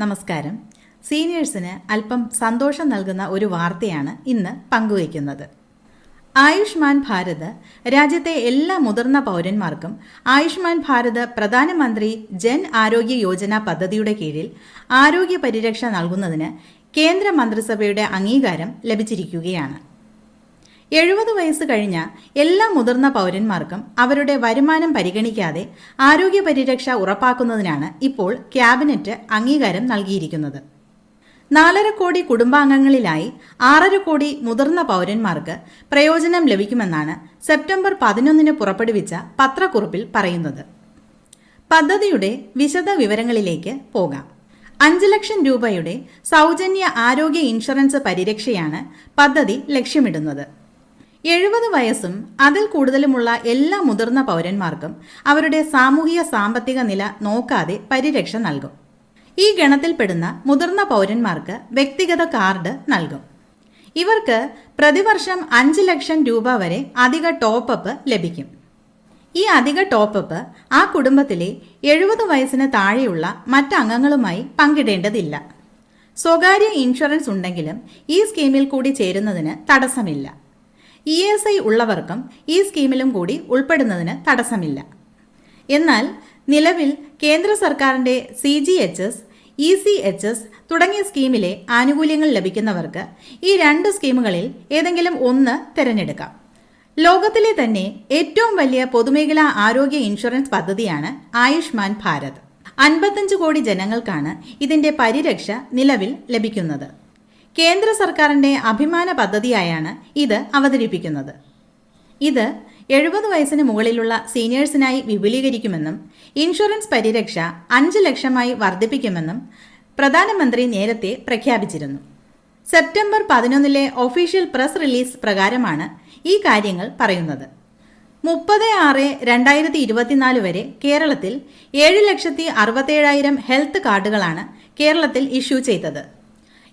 നമസ്കാരം. സീനിയേഴ്സിന് അല്പം സന്തോഷം നൽകുന്ന ഒരു വാർത്തയാണ് ഇന്ന് പങ്കുവയ്ക്കുന്നത്. ആയുഷ്മാൻ ഭാരത് രാജ്യത്തെ എല്ലാ മുതിർന്ന പൗരന്മാർക്കും ആയുഷ്മാൻ ഭാരത് പ്രധാനമന്ത്രി ജൻ ആരോഗ്യ യോജന പദ്ധതിയുടെ കീഴിൽ ആരോഗ്യ പരിരക്ഷ നൽകുന്നതിന് കേന്ദ്ര മന്ത്രിസഭയുടെ അംഗീകാരം ലഭിച്ചിരിക്കുകയാണ്. എഴുപത് വയസ്സ് കഴിഞ്ഞ എല്ലാ മുതിർന്ന പൗരന്മാർക്കും അവരുടെ വരുമാനം പരിഗണിക്കാതെ ആരോഗ്യ പരിരക്ഷ ഉറപ്പാക്കുന്നതിനാണ് ഇപ്പോൾ ക്യാബിനറ്റ് അംഗീകാരം നൽകിയിരിക്കുന്നത്. നാലര കോടി കുടുംബാംഗങ്ങളിലായി ആറര കോടി മുതിർന്ന പൗരന്മാർക്ക് പ്രയോജനം ലഭിക്കുമെന്നാണ് സെപ്റ്റംബർ പതിനൊന്നിന് പുറപ്പെടുവിച്ച പത്രക്കുറിപ്പിൽ പറയുന്നത്. പദ്ധതിയുടെ വിശദ വിവരങ്ങളിലേക്ക് പോകാം. അഞ്ച് ലക്ഷം രൂപയുടെ സൗജന്യ ആരോഗ്യ ഇൻഷുറൻസ് പരിരക്ഷയാണ് പദ്ധതി ലക്ഷ്യമിടുന്നത്. എഴുപത് വയസ്സും അതിൽ കൂടുതലുമുള്ള എല്ലാ മുതിർന്ന പൗരന്മാർക്കും അവരുടെ സാമൂഹിക സാമ്പത്തിക നില നോക്കാതെ പരിരക്ഷ നൽകും. ഈ ഗണത്തിൽപ്പെടുന്ന മുതിർന്ന പൗരന്മാർക്ക് വ്യക്തിഗത കാർഡ് നൽകും. ഇവർക്ക് പ്രതിവർഷം അഞ്ച് ലക്ഷം രൂപ വരെ അധിക ടോപ്പപ്പ് ലഭിക്കും. ഈ അധിക ടോപ്പപ്പ് ആ കുടുംബത്തിലെ എഴുപത് വയസ്സിന് താഴെയുള്ള മറ്റംഗങ്ങളുമായി പങ്കിടേണ്ടതില്ല. സ്വകാര്യ ഇൻഷുറൻസ് ഉണ്ടെങ്കിലും ഈ സ്കീമിൽ കൂടി ചേരുന്നതിന് തടസ്സമില്ല. ഇ എസ് ഐ ഉള്ളവർക്കും ഈ സ്കീമിലും കൂടി ഉൾപ്പെടുന്നതിന് തടസ്സമില്ല. എന്നാൽ നിലവിൽ കേന്ദ്ര സർക്കാരിന്റെ C G H S E C H S തുടങ്ങിയ സ്കീമിലെ ആനുകൂല്യങ്ങൾ ലഭിക്കുന്നവർക്ക് ഈ രണ്ട് സ്കീമുകളിൽ ഏതെങ്കിലും ഒന്ന് തിരഞ്ഞെടുക്കാം. ലോകത്തിലെ തന്നെ ഏറ്റവും വലിയ പൊതുമേഖലാ ആരോഗ്യ ഇൻഷുറൻസ് പദ്ധതിയാണ് ആയുഷ്മാൻ ഭാരത്. അൻപത്തഞ്ച് കോടി ജനങ്ങൾക്കാണ് ഇതിന്റെ പരിരക്ഷ നിലവിൽ ലഭിക്കുന്നത്. കേന്ദ്ര സർക്കാരിന്റെ അഭിമാന പദ്ധതിയായാണ് ഇത് അവതരിപ്പിക്കുന്നത്. ഇത് എഴുപത് വയസ്സിന് മുകളിലുള്ള സീനിയേഴ്സിനായി വിപുലീകരിക്കുമെന്നും ഇൻഷുറൻസ് പരിരക്ഷ അഞ്ച് ലക്ഷമായി വർദ്ധിപ്പിക്കുമെന്നും പ്രധാനമന്ത്രി നേരത്തെ പ്രഖ്യാപിച്ചിരുന്നു. സെപ്റ്റംബർ പതിനൊന്നിലെ ഒഫീഷ്യൽ പ്രസ് റിലീസ് പ്രകാരമാണ് ഈ കാര്യങ്ങൾ പറയുന്നത്. മുപ്പത് ആറ് രണ്ടായിരത്തി ഇരുപത്തിനാല് വരെ കേരളത്തിൽ ഏഴ് ലക്ഷത്തി അറുപത്തേഴായിരം ഹെൽത്ത് കാർഡുകളാണ് കേരളത്തിൽ ഇഷ്യൂ ചെയ്തത്.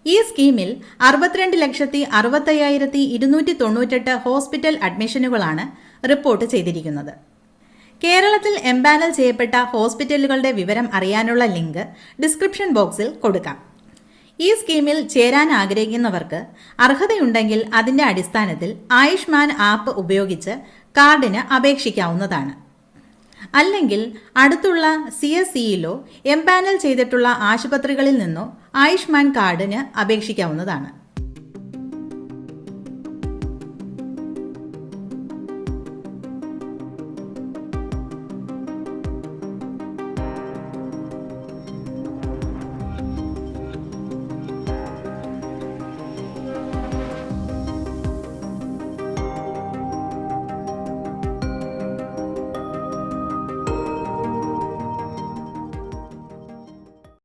ഈ സ്കീമിൽ അറുപത്തിരണ്ട് ലക്ഷത്തി അറുപത്തയ്യായിരത്തി ഇരുന്നൂറ്റി തൊണ്ണൂറ്റെട്ട് ഹോസ്പിറ്റൽ അഡ്മിഷനുകളാണ് റിപ്പോർട്ട് ചെയ്തിരിക്കുന്നത്. കേരളത്തിൽ എംപാനൽ ചെയ്യപ്പെട്ട ഹോസ്പിറ്റലുകളുടെ വിവരം അറിയാനുള്ള ലിങ്ക് ഡിസ്ക്രിപ്ഷൻ ബോക്സിൽ കൊടുക്കാം. ഈ സ്കീമിൽ ചേരാൻ ആഗ്രഹിക്കുന്നവർക്ക് അർഹതയുണ്ടെങ്കിൽ അതിന്റെ അടിസ്ഥാനത്തിൽ ആയുഷ്മാൻ ആപ്പ് ഉപയോഗിച്ച് കാർഡിന് അപേക്ഷിക്കാവുന്നതാണ്. അല്ലെങ്കിൽ അടുത്തുള്ള സി എസ് സിയിലോ എംപാനൽ ചെയ്തിട്ടുള്ള ആശുപത്രികളിൽ നിന്നോ ആയുഷ്മാൻ കാർഡിന് അപേക്ഷിക്കാവുന്നതാണ്.